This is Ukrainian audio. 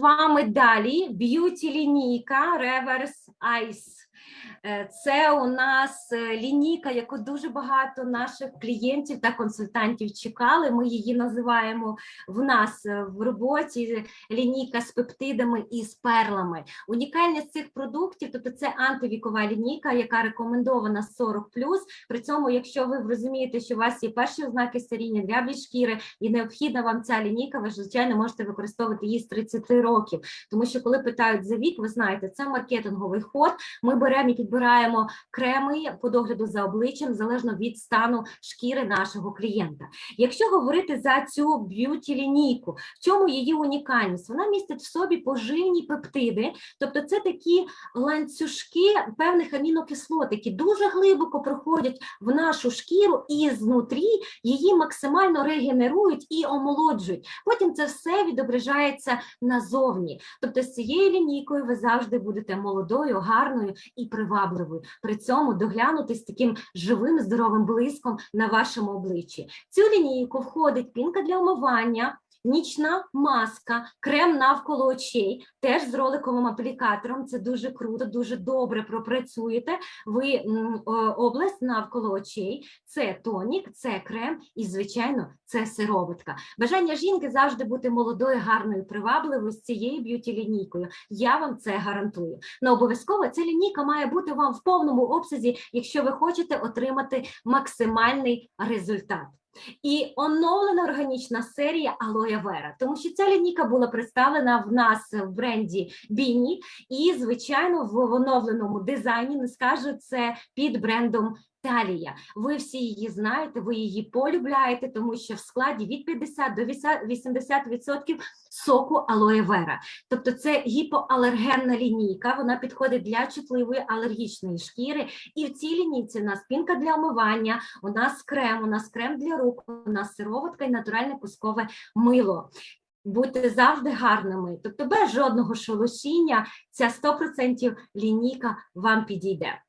вами далі б'юті лінійка Reverse Ice. Е, Це у нас е, лінійка, яку дуже багато наших клієнтів та консультантів чекали. Ми її називаємо в нас е, в роботі лінійка з пептидами і з перлами. Унікальність цих продуктів, тобто це антивікова лінійка, яка рекомендована 40+. При цьому, якщо ви розумієте, що у вас є перші ознаки старіння, дряблі шкіри і необхідна вам ця лінійка, ви звичайно можете використовувати її з 30 років. Тому що коли питають за вік, ви знаєте, це маркетинговий ход. Ми беремо і підбираємо креми по догляду за обличчям залежно від стану шкіри нашого клієнта. Якщо говорити за цю б'юті лінійку, в чому її унікальність? Вона містить в собі поживні пептиди, тобто це такі ланцюжки певних амінокислот, які дуже глибоко проходять в нашу шкіру і знутрі її максимально регенерують і омолоджують. Потім це все відображається назовні. Тобто з цією лінійкою ви завжди будете молодою, гарною і привабливою. При цьому доглянутись таким живим здоровим блиском на вашому обличчі. Цю лінійку входить пінка для умивання. Нічна маска, крем навколо очей, теж з роликовим аплікатором. Це дуже круто, дуже добре пропрацюєте. Ви область навколо очей, це тонік, це крем і, звичайно, це сироватка. Бажання жінки завжди бути молодою, гарною, привабливою з цією б'юті лінійкою. Я вам це гарантую. Ну обов'язково ця лінійка має бути вам в повному обсязі, якщо ви хочете отримати максимальний результат. І оновлена органічна серія Алоя Вера, тому що ця лінійка була представлена в нас в бренді Біні, і, звичайно, в оновленому дизайні не скажу це під брендом Талія. Ви всі її знаєте, ви її полюбляєте, тому що в складі від 50 до 80% соку Aloe Vera. Тобто це гіпоалергенна лінійка, вона підходить для чутливої алергічної шкіри. І в цій лінійці у нас пінка для омивання, у нас крем, у нас крем для рук, у нас сироватка і натуральне пускове мило. Будьте завжди гарними, тобто без жодного шелушіння ця 100% лінійка вам підійде.